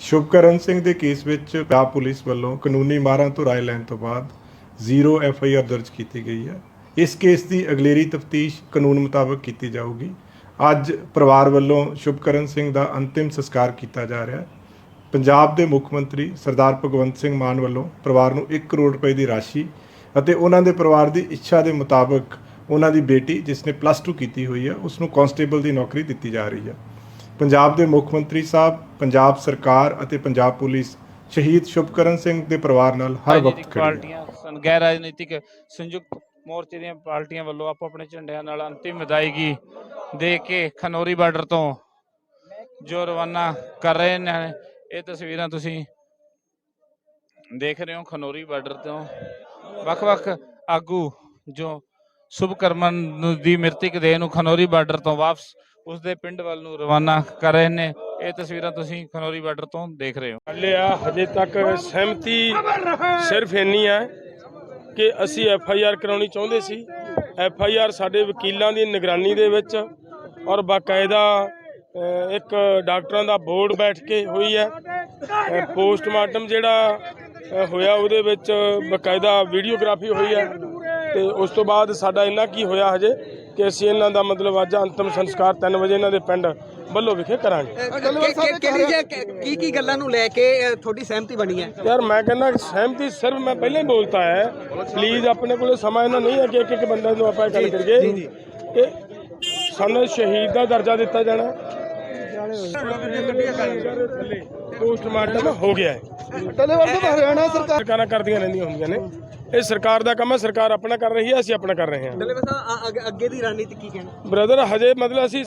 ਸ਼ੁਭਕਰਨ ਸਿੰਘ ਦੇ ਕੇਸ ਵਿੱਚ ਪੰਜਾਬ ਪੁਲਿਸ ਵੱਲੋਂ ਕਾਨੂੰਨੀ ਮਾਰਾਂ ਤੋਂ ਰਾਏ ਲੈਣ ਤੋਂ ਬਾਅਦ ਜ਼ੀਰੋ ਐਫ ਆਈ ਆਰ ਦਰਜ ਕੀਤੀ ਗਈ ਹੈ। ਇਸ ਕੇਸ ਦੀ ਅਗਲੇਰੀ ਤਫਤੀਸ਼ ਕਾਨੂੰਨ ਮੁਤਾਬਕ ਕੀਤੀ ਜਾਊਗੀ। ਅੱਜ ਪਰਿਵਾਰ ਵੱਲੋਂ ਸ਼ੁਭਕਰਨ ਸਿੰਘ ਦਾ ਅੰਤਿਮ ਸੰਸਕਾਰ ਕੀਤਾ ਜਾ ਰਿਹਾ ਹੈ। ਪੰਜਾਬ ਦੇ ਮੁੱਖ ਮੰਤਰੀ ਸਰਦਾਰ ਭਗਵੰਤ ਸਿੰਘ ਮਾਨ ਵੱਲੋਂ ਪਰਿਵਾਰ ਨੂੰ 1 ਕਰੋੜ ਰੁਪਏ ਦੀ ਰਾਸ਼ੀ ਅਤੇ ਉਹਨਾਂ ਦੇ ਪਰਿਵਾਰ ਦੀ ਇੱਛਾ ਦੇ ਮੁਤਾਬਕ ਉਹਨਾਂ ਦੀ ਬੇਟੀ, ਜਿਸ ਨੇ ਪਲੱਸ 2 ਕੀਤੀ ਹੋਈ ਹੈ, ਉਸ ਨੂੰ ਕਾਂਸਟੇਬਲ ਦੀ ਨੌਕਰੀ ਦਿੱਤੀ ਜਾ ਰਹੀ ਹੈ। ਪੰਜਾਬ ਦੇ ਮੁੱਖ ਮੰਤਰੀ ਸਾਹਿਬ ਪੰਜਾਬ ਸਰਕਾਰ ਅਤੇ ਪੰਜਾਬ ਪੁਲਿਸ ਸ਼ਹੀਦ ਸ਼ੁਭਕਰਨ ਸਿੰਘ ਦੇ ਪਰਿਵਾਰ ਨਾਲ ਹਰ ਵਕਤ ਖੜੀ ਪਾਰਟੀਆਂ ਸਨ ਗੈਰ ਰਾਜਨੀਤਿਕ ਸੰਯੁਕਤ ਮੋਰਚੇ ਦੀਆਂ ਪਾਰਟੀਆਂ ਵੱਲੋਂ ਆਪੋ ਆਪਣੇ ਝੰਡਿਆਂ ਨਾਲ ਅੰਤਿਮ ਵਿਦਾਇਗੀ ਦੇ ਕੇ ਖਨੌਰੀ ਬਾਰਡਰ ਤੋਂ ਜੋ ਰਵਾਨਾ ਕਰ ਰਹੇ ਨੇ ਇਹ ਤਸਵੀਰਾਂ ਤੁਸੀਂ ਦੇਖ ਰਹੇ ਹੋ ਖਨੌਰੀ ਬਾਰਡਰ ਤੋਂ। ਵੱਖ-ਵੱਖ ਆਗੂ ਜੋ ਸ਼ੁਭਕਰਮਨ ਦੀ ਮ੍ਰਿਤਕ ਦੇਹ ਨੂੰ ਖਨੌਰੀ ਬਾਰਡਰ ਤੋਂ ਵਾਪਸ ਉਸਦੇ ਪਿੰਡ ਵੱਲ ਨੂੰ ਰਵਾਨਾ ਕਰ ਰਹੇ ਨੇ। ਇਹ ਤਸਵੀਰਾਂ ਤੁਸੀਂ ਖਨੌਰੀ ਬਾਰਡਰ ਤੋਂ ਦੇਖ ਰਹੇ ਹੋ। ਹਾਲੇ ਆ ਹਜੇ ਤੱਕ ਸਹਿਮਤੀ ਸਿਰਫ ਇੰਨੀ ਹੈ ਕਿ ਅਸੀਂ ਐਫ ਆਈ ਆਰ ਕਰਾਉਣੀ ਚਾਹੁੰਦੇ ਸੀ। ਐਫ ਆਈ ਆਰ ਸਾਡੇ ਵਕੀਲਾਂ ਦੀ ਨਿਗਰਾਨੀ ਦੇ ਵਿੱਚ ਔਰ ਬਾਕਾਇਦਾ ਇੱਕ ਡਾਕਟਰਾਂ ਦਾ ਬੋਰਡ ਬੈਠ ਕੇ ਹੋਈ ਹੈ। ਪੋਸਟਮਾਰਟਮ ਜਿਹੜਾ ਹੋਇਆ ਉਹਦੇ ਵਿੱਚ ਬਾਕਾਇਦਾ ਵੀਡੀਓਗ੍ਰਾਫੀ ਹੋਈ ਹੈ। ਤੇ ਉਸ ਤੋਂ ਬਾਅਦ ਸਾਡਾ ਇੰਨਾ ਕੀ ਹੋਇਆ ਹਜੇ ਕਿ ਅਸੀਂ ਇਹਨਾਂ ਦਾ ਮਤਲਬ ਅੱਜ ਅੰਤਮ ਸੰਸਕਾਰ 3 ਵਜੇ ਇਹਨਾਂ ਦੇ ਪਿੰਡ ਬੱਲੋ ਵਿਖੇ ਕਰਾਂਗੇ। ਕਿਹੜੀ ਜੇ ਕੀ ਕੀ ਗੱਲਾਂ ਨੂੰ ਲੈ ਕੇ ਤੁਹਾਡੀ ਸਹਿਮਤੀ ਬਣੀ ਹੈ? ਯਾਰ ਮੈਂ ਕਹਿੰਦਾ ਸਹਿਮਤੀ ਸਿਰਫ ਮੈਂ ਪਹਿਲਾਂ ਹੀ ਬੋਲਤਾ ਹੈ। ਪਲੀਜ਼ ਆਪਣੇ ਕੋਲੇ ਸਮਾਂ ਇਹਨਾਂ ਨਹੀਂ ਹੈ ਕਿ ਇੱਕ ਇੱਕ ਬੰਦੇ ਨੂੰ ਆਪਾਂ ਗੱਲ ਕਰੀਏ। ਕਿ ਸਾਨੂੰ ਸ਼ਹੀਦ ਦਾ ਦਰਜਾ ਦਿੱਤਾ ਜਾਣਾ। ਪੋਸਟਮਾਰਟਮ ਹੋ ਗਿਆ ਹੈ। ਟੱਲੇਵਾਲ ਤੋਂ ਹਰਿਆਣਾ ਸਰਕਾਰ ਸਰਕਾਰਾਂ ਕਰਦੀਆਂ ਰਹਿੰਦੀਆਂ ਹੁੰਦੀਆਂ ਨੇ। ਇਹ ਸਰਕਾਰ ਦਾ ਕੰਮ ਹੈ ਸਰਕਾਰ ਆਪਣਾ ਕਰ ਰਹੀ ਹੈ ਅਸੀਂ ਆਪਣਾ ਕਰ ਰਹੇ ਹਾਂ। ਟੱਲੇਵਾਲ ਸਾਹਿਬ ਅੱਗੇ ਦੀ ਰਣਨੀਤੀ ਕੀ ਕਹਿਣਾ? ਬ੍ਰਦਰ ਹਜੇ ਮਤਲਬ ਅਸੀਂ